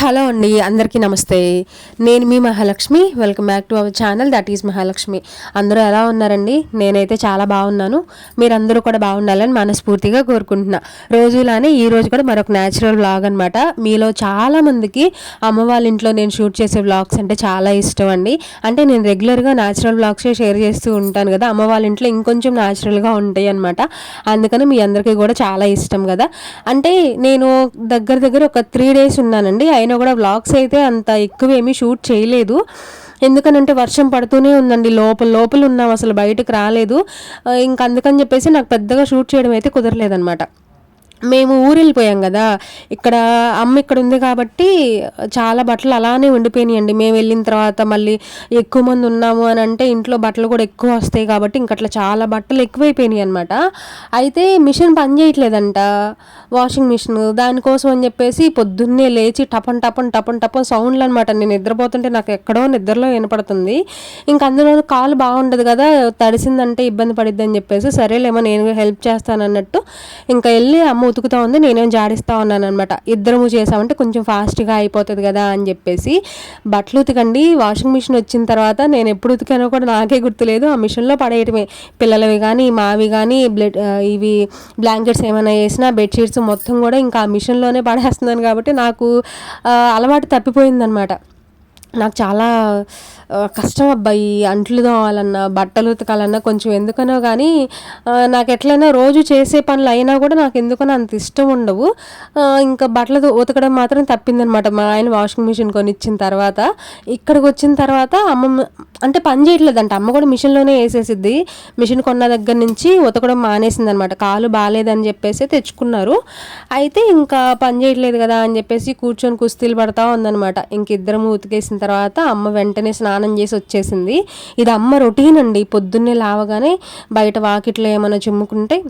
Hello అండి అందరికీ నమస్తే. నేను మీ Mahalakshmi welcome back to our channel that is Mahalakshmi. అందరూ ఎలా ఉన్నారండి? నేనైతే చాలా బాగున్నాను. మీరందరూ కూడా బాగుండాలని మనస్ఫూర్తిగా కోరుకుంటున్నా. రోజులానే ఈ రోజు కూడా మరొక న్యాచురల్ వ్లాగ్ అనమాట మీలో చాలామందికి అమ్మ వాళ్ళ ఇంట్లో నేను షూట్ చేసే వ్లాగ్స్ అంటే చాలా ఇష్టం అండి. అంటే నేను రెగ్యులర్గా న్యాచురల్ వ్లాగ్సే షేర్ చేస్తూ ఉంటాను కదా అమ్మ వాళ్ళ ఇంట్లో ఇంకొంచెం న్యాచురల్గా ఉంటాయి అనమాట అందుకని మీ అందరికీ కూడా చాలా ఇష్టం కదా. అంటే నేను దగ్గర దగ్గర ఒక త్రీ డేస్ ఉన్నానండి. అయినా కూడా వ్లాగ్స్ అయితే అంత ఎక్కువ ఏమీ షూట్ చేయలేదు. ఎందుకనంటే వర్షం పడుతూనే ఉందండి. లోపల లోపల ఉన్నాం. అసలు బయటకు రాలేదు. ఇంక అందుకని చెప్పేసి నాకు పెద్దగా షూట్ చేయడం అయితే కుదరలేదనమాట మేము ఊరు వెళ్ళిపోయాం కదా. ఇక్కడ అమ్మ ఇక్కడ ఉంది కాబట్టి చాలా బట్టలు అలానే ఉండిపోయినాయండి. మేము వెళ్ళిన తర్వాత మళ్ళీ ఎక్కువ మంది ఉన్నాము అని అంటే ఇంట్లో బట్టలు కూడా ఎక్కువ వస్తాయి కాబట్టి ఇంక అట్లా చాలా బట్టలు ఎక్కువైపోయినాయి అనమాట అయితే మిషన్ పని చేయట్లేదంట. Washing machine. దానికోసం అని చెప్పేసి పొద్దున్నే లేచి టపన్ టపన్ టపన్ టపన్ సౌండ్లు అనమాట నేను నిద్రపోతుంటే నాకు ఎక్కడో నిద్రలో వినపడుతుంది. ఇంక అందులో కాలు బాగుండదు కదా. తడిసిందంటే ఇబ్బంది పడిద్ది అని చెప్పేసి సరేలేమో నేను హెల్ప్ చేస్తాను అన్నట్టు ఇంకా వెళ్ళి అమ్మ ఉతుకుతా ఉంది నేనేం జాడిస్తా ఉన్నాను అనమాట ఇద్దరము చేసామంటే కొంచెం ఫాస్ట్గా అయిపోతుంది కదా అని చెప్పేసి. బట్టలు ఉతకండి వాషింగ్ మిషన్ వచ్చిన తర్వాత నేను ఎప్పుడు ఉతికానో కూడా నాకే గుర్తులేదు. ఆ మిషన్లో పడేయటమే. పిల్లలవి కానీ మావి కానీ బ్లడ్ ఇవి బ్లాంకెట్స్ ఏమైనా వేసినా బెడ్షీట్స్ మొత్తం కూడా ఇంకా ఆ మిషన్లోనే పడేస్తున్నాను కాబట్టి నాకు అలవాటు తప్పిపోయిందనమాట నాకు చాలా కష్టం అబ్బాయి అంట్లు తోమాలన్నా బట్టలు ఉతకాలన్నా కొంచెం ఎందుకనో కానీ నాకు ఎట్లయినా రోజు చేసే పనులు అయినా కూడా నాకు ఎందుకనో అంత ఇష్టం ఉండవు. ఇంకా బట్టలు ఉతకడం మాత్రం తప్పిందనమాట. మా ఆయన వాషింగ్ మిషన్ కొనిచ్చిన తర్వాత ఇక్కడికి వచ్చిన తర్వాత అమ్మ అంటే పని చేయట్లేదంట. అమ్మ కూడా మిషన్లోనే వేసేసిద్ది. మిషన్ కొన్న దగ్గర నుంచి ఉతకడం మానేసింది అనమాట కాలు బాగాలేదని చెప్పేసి తెచ్చుకున్నారు. అయితే ఇంకా పని చేయట్లేదు కదా అని చెప్పేసి కూర్చొని కుస్తీలు పడతా ఉందనమాట. ఇంక ఇద్దరం ఉతికేసిన తర్వాత అమ్మ వెంటనే స్నానం చేసి వచ్చేసింది. ఇది అమ్మ రొటీన్ అండి. పొద్దున్నే లావగానే బయట వాకిట్లో ఏమైనా చిమ్ముకుంటే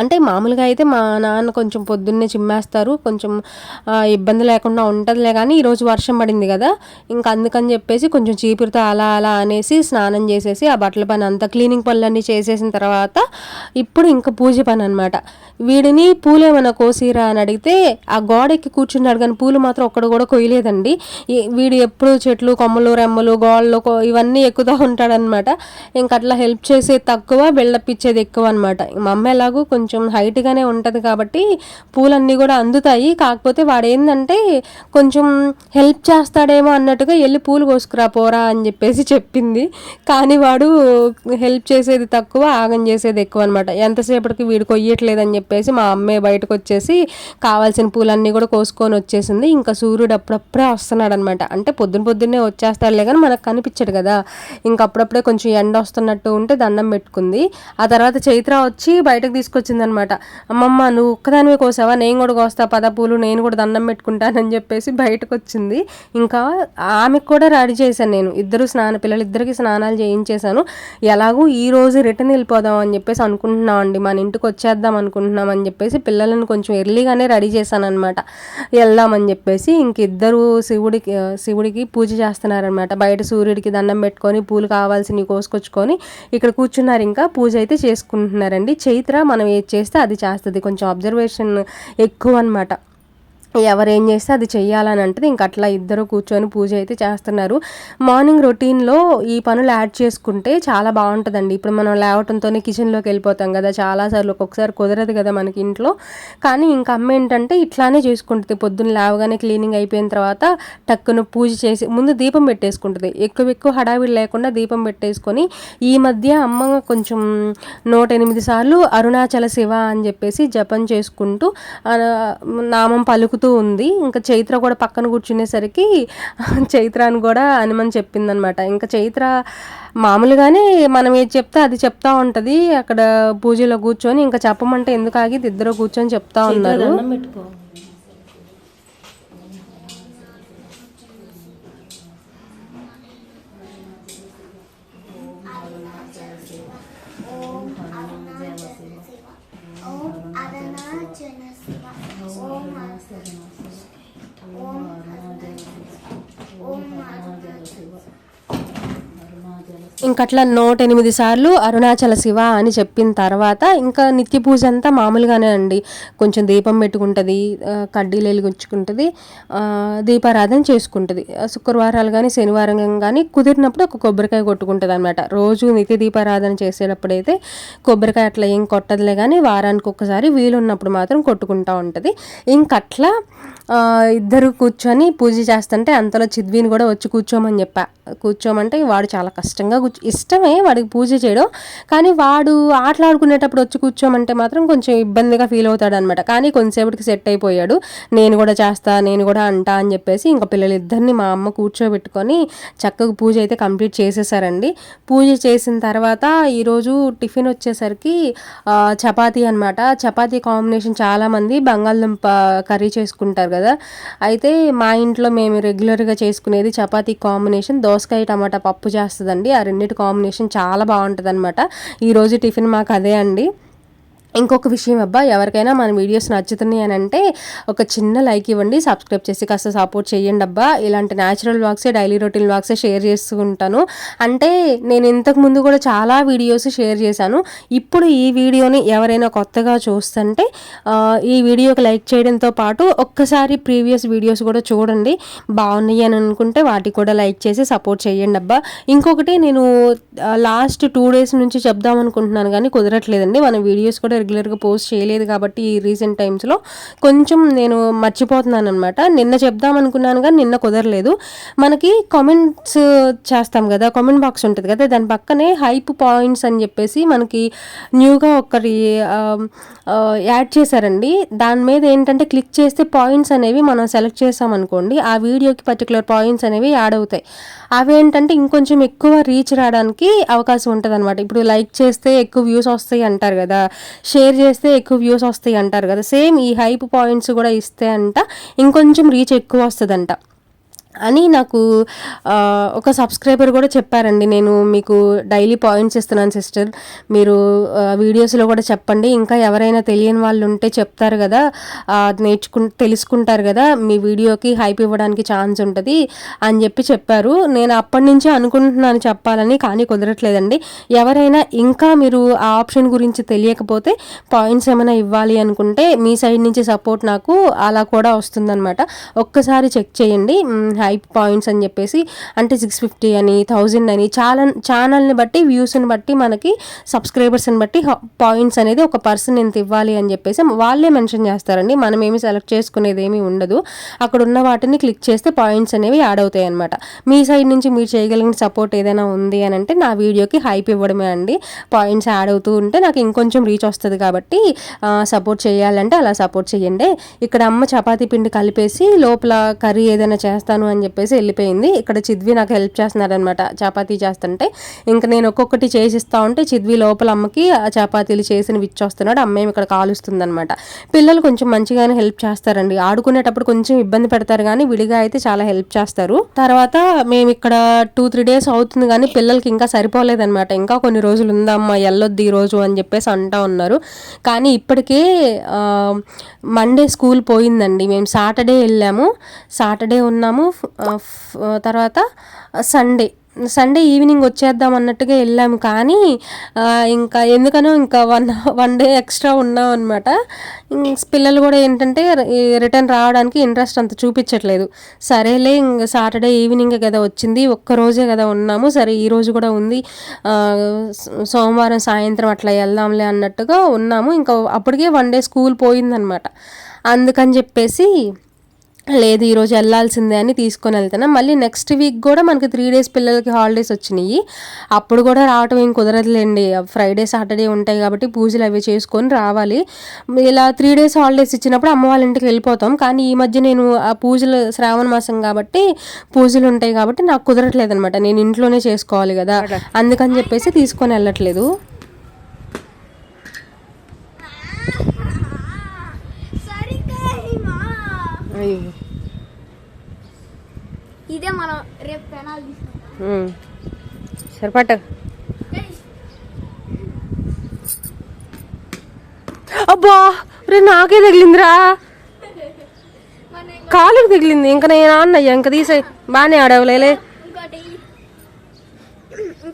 అంటే మామూలుగా అయితే మా నాన్న కొంచెం పొద్దున్నే చిమ్మేస్తారు. కొంచెం ఇబ్బంది లేకుండా ఉంటుందిలే కానీ ఈరోజు వర్షం పడింది కదా ఇంకా అందుకని చెప్పేసి కొంచెం చీపురుతో అలా అలా అనేసి స్నానం చేసేసి ఆ బట్టల పని అంతా క్లీనింగ్ పనులన్నీ చేసేసిన తర్వాత ఇప్పుడు ఇంకా పూజ పని అనమాట వీడిని పూలేమైనా కోసిరా అని అడిగితే ఆ గోడకి కూర్చున్నాడు కానీ పూలు మాత్రం ఒక్కడు కూడా కొయ్యలేదండి. వీడు ఎప్పుడు చెట్లు కొమ్మలు రెమ్మలు గోళ్ళు ఇవన్నీ ఎక్కుతూ ఉంటాడనమాట ఇంక అట్లా హెల్ప్ చేసేది తక్కువ బిల్డప్ ఇచ్చేది ఎక్కువ అనమాట మా అమ్మ ఎలాగో కొంచెం హైట్గానే ఉంటుంది కాబట్టి పూలన్నీ కూడా అందుతాయి. కాకపోతే వాడు ఏంటంటే కొంచెం హెల్ప్ చేస్తాడేమో అన్నట్టుగా వెళ్ళి పూలు కోసుకురా పోరా అని చెప్పేసి చెప్పింది. కానీ వాడు హెల్ప్ చేసేది తక్కువ ఆగం చేసేది ఎక్కువ అనమాట ఎంతసేపటికి వీడు కొయ్యట్లేదని చెప్పేసి మా అమ్మే బయటకు వచ్చేసి కావాల్సిన పూలన్నీ కూడా కోసుకొని వచ్చేసింది. ఇంకా సూర్యుడు అప్పుడప్పుడే వస్తున్నాడు అనమాట అంటే పొద్దున పొద్దున్నే వచ్చేస్తాడులే కానీ మనకు కనిపించడు కదా. ఇంకా అప్పుడప్పుడే కొంచెం ఎండ వస్తున్నట్టు ఉంటే దండం పెట్టుకుంది. ఆ తర్వాత చైత్ర వచ్చి బయటకు తీసుకు తీసుకొచ్చిందనమాట. అమ్మమ్మ నువ్వు ఒక్కదానివే కోసావా? నేను కూడా కోస్తా పద పూలు నేను కూడా దండం పెట్టుకుంటానని చెప్పేసి బయటకు వచ్చింది ఇంకా ఆమెకు కూడా రెడీ చేశాను నేను. ఇద్దరు స్నాన పిల్లలు ఇద్దరికి స్నానాలు చేయించేశాను. ఎలాగూ ఈ రోజు రిటర్న్ వెళ్ళిపోదాం అని చెప్పేసి అనుకుంటున్నాం అండి. మన ఇంటికి వచ్చేద్దాం అనుకుంటున్నాం అని చెప్పేసి పిల్లలను కొంచెం ఎర్లీగానే రెడీ చేశాను అనమాట వెళ్దామని చెప్పేసి ఇంక ఇద్దరు శివుడికి శివుడికి పూజ చేస్తున్నారనమాట. బయట సూర్యుడికి దండం పెట్టుకొని పూలు కావాల్సినవి కోసుకొచ్చుకొని ఇక్కడ కూర్చున్నారు. ఇంకా పూజ అయితే చేసుకుంటున్నారండి. చైత్ర మన మనం ఏది చేస్తే అది చేస్తుంది. కొంచెం అబ్జర్వేషన్ ఎక్కువ అనమాట ఎవరు ఏం చేస్తే అది చెయ్యాలని అంటే ఇంక అట్లా ఇద్దరు కూర్చొని పూజ అయితే చేస్తున్నారు. మార్నింగ్ రొటీన్లో ఈ పనులు యాడ్ చేసుకుంటే చాలా బాగుంటుందండి. ఇప్పుడు మనం లేవటంతోనే కిచెన్లోకి వెళ్ళిపోతాం కదా చాలాసార్లు ఒక్కొక్కసారి కుదరదు కదా మనకి ఇంట్లో. కానీ ఇంక అమ్మ ఏంటంటే ఇట్లానే చేసుకుంటుంది. పొద్దున్న లేవగానే క్లీనింగ్ అయిపోయిన తర్వాత టక్కున పూజ చేసి ముందు దీపం పెట్టేసుకుంటుంది. ఎక్కువ ఎక్కువ హడావిడి లేకుండా దీపం పెట్టేసుకొని ఈ మధ్య అమ్మ కొంచెం నూట ఎనిమిది సార్లు అరుణాచల శివ అని చెప్పేసి జపం చేసుకుంటూ నామం పలుకుతూ ఉంది. ఇంకా చైత్ర కూడా పక్కన కూర్చునేసరికి చైత్ర అని కూడా హనుమని చెప్పిందనమాట. ఇంకా చైత్ర మామూలుగానే మనం ఏది చెప్తే అది చెప్తా ఉంటది. అక్కడ పూజలో కూర్చొని ఇంకా చెప్పమంటే ఎందుకు ఆగి ఇద్దరు కూర్చొని చెప్తా ఉన్నారు ఓం అరుణాచల శివ ఓం ఓం ఓం అరుణాచల శివ ఇంకట్లా నూట ఎనిమిది సార్లు అరుణాచల శివ అని చెప్పిన తర్వాత ఇంకా నిత్య పూజ అంతా మామూలుగానే అండి. కొంచెం దీపం పెట్టుకుంటుంది కడ్డీలు వెలిగించుకుంటుంది దీపారాధన చేసుకుంటుంది. శుక్రవారాలు కానీ శనివారం కానీ కుదిరినప్పుడు ఒక కొబ్బరికాయ కొట్టుకుంటుంది అనమాట రోజు నిత్య దీపారాధన చేసేటప్పుడైతే కొబ్బరికాయ అట్లా ఏం కొట్టదులే కానీ వారానికి ఒకసారి వీలున్నప్పుడు మాత్రం కొట్టుకుంటా ఉంటుంది. ఇంకట్లా ఇద్దరు కూర్చొని పూజ చేస్తుంటే అంతలో చిద్విని కూడా వచ్చి కూర్చోమని చెప్పా. కూర్చోమంటే వాడు చాలా కష్టంగా కూర్చో ఇష్టమే వాడికి పూజ చేయడం. కానీ వాడు ఆటలాడుకునేటప్పుడు వచ్చి కూర్చోమంటే మాత్రం కొంచెం ఇబ్బందిగా ఫీల్ అవుతాడు అనమాట కానీ కొంతసేపటికి సెట్ అయిపోయాడు. నేను కూడా చేస్తా నేను కూడా అంటా అని చెప్పేసి ఇంకా పిల్లలిద్దరిని మా అమ్మ కూర్చోబెట్టుకొని చక్కగా పూజ అయితే కంప్లీట్ చేసేసారండి. పూజ చేసిన తర్వాత ఈరోజు టిఫిన్ వచ్చేసరికి చపాతీ అనమాట చపాతీ కాంబినేషన్ చాలామంది బంగాళదుంప కర్రీ చేసుకుంటారు కదా. అయితే మా ఇంట్లో మేము రెగ్యులర్గా చేసుకునేది చపాతీ కాంబినేషన్. దోసకాయ టమాటా పప్పు చేస్తుందండి. ఆ రెండింటి కాంబినేషన్ చాలా బాగుంటుంది అనమాట ఈరోజు టిఫిన్ మాకు అదే అండి. ఇంకొక విషయం అబ్బా ఎవరికైనా మన వీడియోస్ నచ్చుతున్నాయి అని అంటే ఒక చిన్న లైక్ ఇవ్వండి సబ్స్క్రైబ్ చేసి కాస్త సపోర్ట్ చేయండి అబ్బా. ఇలాంటి న్యాచురల్ వ్లాగ్సే డైలీ రొటీన్ వ్లాగ్సే షేర్ చేస్తూ ఉంటాను. అంటే నేను ఇంతకు ముందు కూడా చాలా వీడియోస్ షేర్ చేశాను. ఇప్పుడు ఈ వీడియోని ఎవరైనా కొత్తగా చూస్తుంటే ఈ వీడియోకి లైక్ చేయడంతో పాటు ఒక్కసారి ప్రీవియస్ వీడియోస్ కూడా చూడండి. బాగున్నాయి అని అనుకుంటే వాటికి కూడా లైక్ చేసి సపోర్ట్ చేయండి అబ్బా. ఇంకొకటి నేను లాస్ట్ టూ డేస్ నుంచి చెప్దాం అనుకుంటున్నాను కానీ కుదరట్లేదండి. మన వీడియోస్ కూడా రెగ్యులర్గా పోస్ట్ చేయలేదు కాబట్టి ఈ రీసెంట్ టైమ్స్లో కొంచెం నేను మర్చిపోతున్నాను అనమాట నిన్న చెప్దాం అనుకున్నాను కానీ నిన్న కుదరలేదు. మనకి కామెంట్స్ చేస్తాం కదా కామెంట్ బాక్స్ ఉంటుంది కదా దాని పక్కనే హైప్ పాయింట్స్ అని చెప్పేసి మనకి న్యూగా ఒకరి యాడ్ చేశారండి. దాని మీద ఏంటంటే క్లిక్ చేస్తే పాయింట్స్ అనేవి మనం సెలెక్ట్ చేసామనుకోండి ఆ వీడియోకి పర్టికులర్ పాయింట్స్ అనేవి యాడ్ అవుతాయి. అవి ఏంటంటే ఇంకొంచెం ఎక్కువ రీచ్ రావడానికి అవకాశం ఉంటుంది అనమాట ఇప్పుడు లైక్ చేస్తే ఎక్కువ వ్యూస్ వస్తాయి అంటారు కదా షేర్ చేస్తే ఎక్కువ వ్యూస్ వస్తాయి అంటారు కదా. సేమ్ ఈ హైప్ పాయింట్స్ కూడా ఇస్తే అంట ఇంకొంచెం రీచ్ ఎక్కువ వస్తుందంట. అని నాకు ఒక సబ్స్క్రైబర్ కూడా చెప్పారండి. నేను మీకు డైలీ పాయింట్స్ ఇస్తున్నాను సిస్టర్. మీరు వీడియోస్లో కూడా చెప్పండి. ఇంకా ఎవరైనా తెలియని వాళ్ళు ఉంటే చెప్తారు కదా నేర్చుకు తెలుసుకుంటారు కదా మీ వీడియోకి హైప్ ఇవ్వడానికి ఛాన్స్ ఉంటుంది అని చెప్పి చెప్పారు. నేను అప్పటి నుంచే అనుకుంటున్నాను చెప్పాలని కానీ కుదరట్లేదండి. ఎవరైనా ఇంకా మీరు ఆ ఆప్షన్ గురించి తెలియకపోతే పాయింట్స్ ఏమైనా ఇవ్వాలి అనుకుంటే మీ సైడ్ నుంచి సపోర్ట్ నాకు అలా కూడా వస్తుందన్నమాట. ఒక్కసారి చెక్ చేయండి. హైప్ పాయింట్స్ అని చెప్పేసి అంటే సిక్స్ ఫిఫ్టీ అని థౌజండ్ అని చాలా ఛానల్ని బట్టి వ్యూస్ని బట్టి మనకి సబ్స్క్రైబర్స్ని బట్టి పాయింట్స్ అనేది ఒక పర్సన్ ఎంత ఇవ్వాలి అని చెప్పేసి వాళ్ళే మెన్షన్ చేస్తారండి. మనం ఏమి సెలెక్ట్ చేసుకునేది ఏమీ ఉండదు. అక్కడ ఉన్న వాటిని క్లిక్ చేస్తే పాయింట్స్ అనేవి యాడ్ అవుతాయి అనమాట మీ సైడ్ నుంచి మీరు చేయగలిగిన సపోర్ట్ ఏదైనా ఉంది అని అంటే నా వీడియోకి హైప్ ఇవ్వడమే అండి. పాయింట్స్ యాడ్ అవుతూ ఉంటే నాకు ఇంకొంచెం రీచ్ వస్తుంది కాబట్టి సపోర్ట్ చేయాలంటే అలా సపోర్ట్ చేయండి. ఇక్కడ అమ్మ చపాతీ పిండి కలిపేసి లోపల కర్రీ ఏదైనా చేస్తాను అని అని చెప్పేసి వెళ్ళిపోయింది. ఇక్కడ చిద్వి నాకు హెల్ప్ చేస్తున్నారనమాట చపాతీ చేస్తుంటే ఇంకా నేను ఒక్కొక్కటి చేసిస్తా ఉంటే చిద్వి లోపల అమ్మకి ఆ చపాతీలు చేసిన విచ్చొస్తున్నాడు అమ్మేమి ఇక్కడ కాలుస్తుంది అనమాట పిల్లలు కొంచెం మంచిగానే హెల్ప్ చేస్తారండి. ఆడుకునేటప్పుడు కొంచెం ఇబ్బంది పెడతారు కానీ విడిగా అయితే చాలా హెల్ప్ చేస్తారు. తర్వాత మేము ఇక్కడ టూ త్రీ డేస్ అవుతుంది కానీ పిల్లలకి ఇంకా సరిపోలేదన్నమాట. ఇంకా కొన్ని రోజులు ఉందమ్మా వెళ్ళొద్దు ఈ రోజు అని చెప్పేసి అంటా ఉన్నారు. కానీ ఇప్పటికే మండే స్కూల్ పోయిందండి. మేము సాటర్డే వెళ్ళాము. సాటర్డే ఉన్నాము. తర్వాత సండే సండే ఈవినింగ్ వచ్చేద్దాం అన్నట్టుగా వెళ్ళాము కానీ ఇంకా ఎందుకనో ఇంకా వన్ వన్ డే ఎక్స్ట్రా ఉన్నాం అనమాట పిల్లలు కూడా ఏంటంటే రిటర్న్ రావడానికి ఇంట్రెస్ట్ అంత చూపించట్లేదు. సరేలే ఇంకా సాటర్డే ఈవినింగ్ కదా వచ్చింది. ఒక్క రోజే కదా ఉన్నాము. సరే ఈ రోజు కూడా ఉంది. సోమవారం సాయంత్రం అట్లా వెళ్దాంలే అన్నట్టుగా ఉన్నాము. ఇంకా అప్పటికే వన్ డే స్కూల్ పోయిందనమాట అందుకని చెప్పేసి లేదు ఈరోజు వెళ్ళాల్సిందే అని తీసుకొని వెళ్తాను మళ్ళీ నెక్స్ట్ వీక్ కూడా మనకి త్రీ డేస్ పిల్లలకి హాలిడేస్ వచ్చినాయి. అప్పుడు కూడా రావటం ఏం కుదరదులేండి. ఫ్రైడే సాటర్డే ఉంటాయి కాబట్టి పూజలు అవి చేసుకొని రావాలి. ఇలా త్రీ డేస్ హాలిడేస్ ఇచ్చినప్పుడు అమ్మ వాళ్ళ ఇంటికి వెళ్ళిపోతాం. కానీ ఈ మధ్య నేను ఆ పూజలు శ్రావణ మాసం కాబట్టి పూజలు ఉంటాయి కాబట్టి నాకు కుదరట్లేదు అనమాట నేను ఇంట్లోనే చేసుకోవాలి కదా. అందుకని చెప్పేసి తీసుకొని వెళ్ళట్లేదు. ఇదే మనం రేపు పెనాలు తీసుకుంటాం సరిపట్ట అబ్బా రే నాకే తగిలిందిరా. కాలుకి తగిలింది. ఇంకా నేను అన్నయ్య ఇంకా తీసే బాగానే ఆడవలేలే.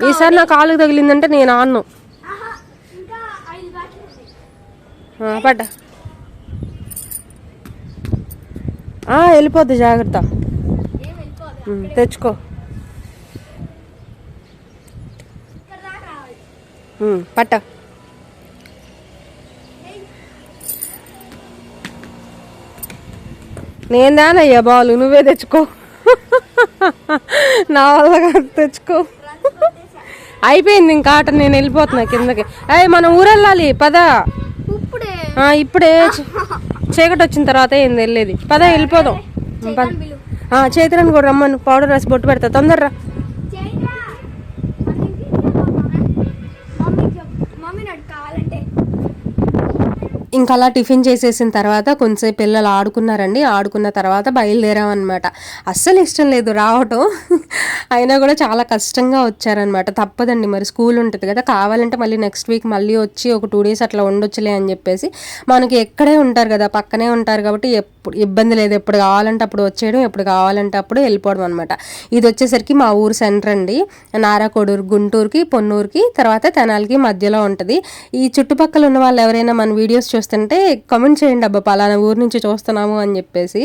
ఈసారి నా కాలుకి తగిలిందంటే నేను ఆన్ను ఆహా, ఇంకా ఐదు బ్యాట్లు ఉన్నాయి ఆ, పట్ట ఆ, వెళ్ళిపోద్ది జాగ్రత్త. తెచ్చుకో. పట్ట. నేను దానయ్యా బాలు నువ్వే తెచ్చుకో. నా వల్ల కాదు తెచ్చుకో. అయిపోయింది ఇంకా ఆట నేను వెళ్ళిపోతున్నా కిందకి. అయ్యి మనం ఊరెళ్ళాలి పద. ఇప్పుడే. ఆ, ఇప్పుడే చీకటి వచ్చిన తర్వాత ఏంది వెళ్ళేది పద వెళ్ళిపోదాం. పద. చైతన్ బిలు ఆ, చైత్రాన్ని కూడా రమ్మను. పౌడర్ రాసి బొట్టు పెడతా. తొందరరా. ఇంకా అలా టిఫిన్ చేసేసిన తర్వాత కొంచెంసేపు పిల్లలు ఆడుకున్నారండి. ఆడుకున్న తర్వాత బయలుదేరామన్నమాట. అస్సలు ఇష్టం లేదు రావటం. అయినా కూడా చాలా కష్టంగా వచ్చారనమాట తప్పదండి. మరి స్కూల్ ఉంటుంది కదా. కావాలంటే మళ్ళీ నెక్స్ట్ వీక్ మళ్ళీ వచ్చి ఒక టూ డేస్ అట్లా ఉండొచ్చులే అని చెప్పేసి మనకి ఎక్కడే ఉంటారు కదా. పక్కనే ఉంటారు కాబట్టి ఎప్పుడు ఇబ్బంది లేదు. ఎప్పుడు కావాలంటే అప్పుడు వచ్చేయడం ఎప్పుడు కావాలంటే అప్పుడు వెళ్ళిపోవడం అనమాట ఇది వచ్చేసరికి మా ఊరు సెంటర్ అండి. నారాకోడూరు గుంటూరుకి పొన్నూరుకి తర్వాత తెనాలికి మధ్యలో ఉంటుంది. ఈ చుట్టుపక్కల ఉన్న వాళ్ళు ఎవరైనా మన వీడియోస్ చూస్తుంటే కామెంట్ చేయండి అబ్బా పలానా ఊరు నుంచి చూస్తున్నాము అని చెప్పేసి.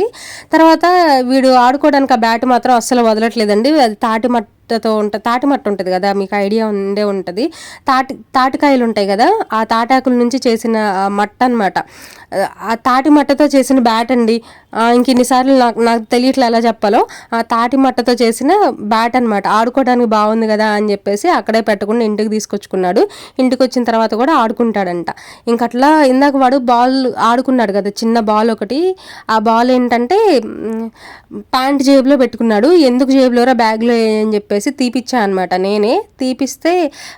తర్వాత వీడు ఆడుకోవడానికి ఆ బ్యాట్ మాత్రం అస్సలు వదలట్లేదండి. అది తాటి మట్టతో ఉంటుంది తాటి మట్ట ఉంటుంది కదా మీకు ఐడియా ఉండే ఉంటుంది. తాటి తాటికాయలు ఉంటాయి కదా ఆ తాటాకుల నుంచి చేసిన మట్ట అనమాట ఆ తాటి మట్టతో చేసిన బ్యాట్ అండి ఇంక ఇన్నిసార్లు నాకు నాకు తెలియట్లే ఎలా చెప్పాలో ఆ తాటి మట్టతో చేసిన బ్యాట్ అనమాట ఆడుకోవడానికి బాగుంది కదా అని చెప్పేసి అక్కడే పెట్టకుండా ఇంటికి తీసుకొచ్చుకున్నాడు. ఇంటికి వచ్చిన తర్వాత కూడా ఆడుకుంటాడంట. ఇంక అట్లా ఇందాక వాడు బాల్ ఆడుకున్నాడు కదా చిన్న బాల్ ఒకటి. ఆ బాల్ ఏంటంటే ప్యాంట్ జేబులో పెట్టుకున్నాడు. ఎందుకు జేబులోరా బ్యాగ్లో అని చెప్పేసి తీపిచ్చా అనమాట నేనే. తీపిస్తే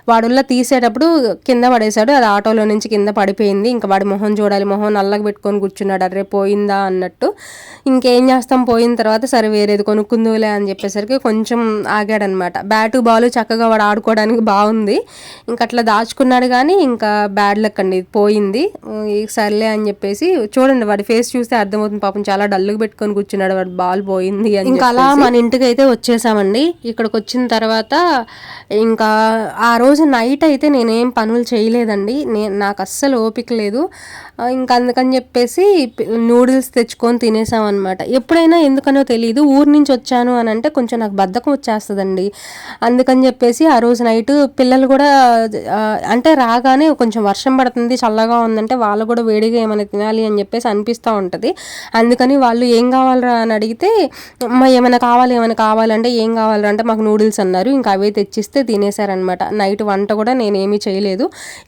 వాడుల్లా తీసేటప్పుడు కింద పడేశాడు. అది ఆటోలో నుంచి కింద పడిపోయింది. ఇంకా వాడి మొహం చూడాలి. మొహం నల్లగా పెట్టుకొని కూర్చున్నాడు. అరే పోయిందా అన్నట్టు ఇంకేం చేస్తాం? పోయిన తర్వాత సరే వేరేది కొనుక్కుందులే అని చెప్పేసరికి కొంచెం ఆగాడనమాట. బ్యాటు బాల్ చక్కగా వాడు ఆడుకోవడానికి బాగుంది. ఇంకా అట్లా దాచుకున్నాడు కానీ ఇంకా బ్యాడ్ లక్ అండి. పోయింది. సర్లే అని చెప్పేసి చూడండి వాడి ఫేస్ చూస్తే అర్థమవుతుంది. పాపం చాలా డల్గా పెట్టుకొని కూర్చున్నాడు వాడు. బాల్ పోయింది అని ఇంకా అలా మన ఇంటికి అయితే వచ్చేసామండి. ఇక్కడికి వచ్చిన తర్వాత ఇంకా ఆ రోజు నైట్ అయితే నేనేం పనులు చేయలేదండి. నేను నాకు అస్సలు ఓపిక లేదు. ఇంకా అందుకని చెప్పేసి నూడిల్స్ తెచ్చుకొని తినేసాం అనమాట ఎప్పుడైనా ఎందుకనో తెలియదు ఊరు నుంచి వచ్చాను అని అంటే కొంచెం నాకు బద్ధకం వచ్చేస్తుందండి. అందుకని చెప్పేసి ఆ రోజు నైట్ పిల్లలు కూడా అంటే రాగానే కొంచెం వర్షం పడుతుంది చల్లగా ఉందంటే వాళ్ళు కూడా వేడిగా ఏమైనా తినాలి అని చెప్పేసి అనిపిస్తూ ఉంటుంది. అందుకని వాళ్ళు ఏం కావాలరా అని అడిగితే మా ఏమైనా కావాలి ఏమైనా కావాలంటే ఏం కావాలరా అంటే మాకు నూడిల్స్ అన్నారు. ఇంకా అవే తెచ్చిస్తే తినేసారనమాట నైట్ వంట కూడా నేనేమీ చేయలేదు.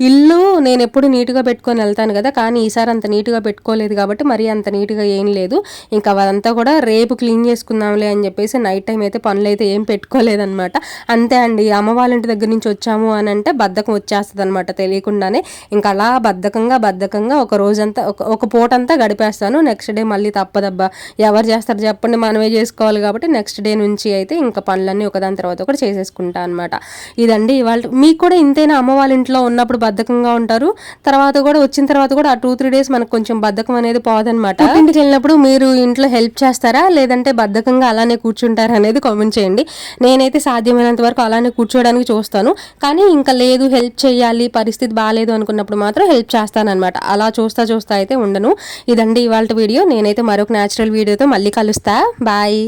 ఇల్లు నేను ఎప్పుడు నీట్గా పెట్టుకొని వెళ్తాను కదా కానీ ఈసారి అంత నీట్గా పెట్టుకోలేదు కాబట్టి మరీ అంత నీట్గా ఏం లేదు. ఇంకా అదంతా కూడా రేపు క్లీన్ చేసుకుందాంలే అని చెప్పేసి నైట్ టైం అయితే పనులు అయితే ఏం పెట్టుకోలేదన్నమాట. అంతే అండి. అమ్మ వాళ్ళ ఇంటి దగ్గర నుంచి వచ్చాము అని అంటే బద్ధకం వచ్చేస్తుంది అనమాట తెలియకుండానే. ఇంకా అలా బద్ధకంగా బద్ధకంగా ఒక రోజంతా ఒక ఒక పూట అంతా గడిపేస్తాను. నెక్స్ట్ డే మళ్ళీ తప్పదబ్బా. ఎవరు చేస్తారు చెప్పండి. మనమే చేసుకోవాలి కాబట్టి నెక్స్ట్ డే నుంచి అయితే ఇంకా పనులన్నీ ఒకదాని తర్వాత ఒకటి చేసేసుకుంటా అనమాట ఇదండి ఇవాళ. మీకు కూడా ఇంతైనా? అమ్మ వాళ్ళ ఇంట్లో ఉన్నప్పుడు బద్ధకంగా ఉంటారు. తర్వాత కూడా వచ్చిన తర్వాత కూడా ఆ టూ త్రీ డేస్ మనకు కొంచెం బద్ధకం అనేది పోదనమాట ఇంటికి వెళ్ళినప్పుడు మీరు ఇంట్లో హెల్ప్ చేస్తారా? లేదంటే బద్ధకంగా అలానే కూర్చుంటారా అనేది కామెంట్ చేయండి. నేనైతే సాధ్యమైనంత వరకు అలానే కూర్చోవడానికి చూస్తాను. కానీ ఇంకా లేదు హెల్ప్ చేయాలి పరిస్థితి బాగాలేదు అనుకున్నప్పుడు మాత్రం హెల్ప్ చేస్తానన్నమాట. అలా చూస్తా చూస్తా అయితే ఉండను. ఇదండి ఇవాళ వీడియో. నేనైతే మరొక న్యాచురల్ వీడియోతో మళ్ళీ కలుస్తా. బాయ్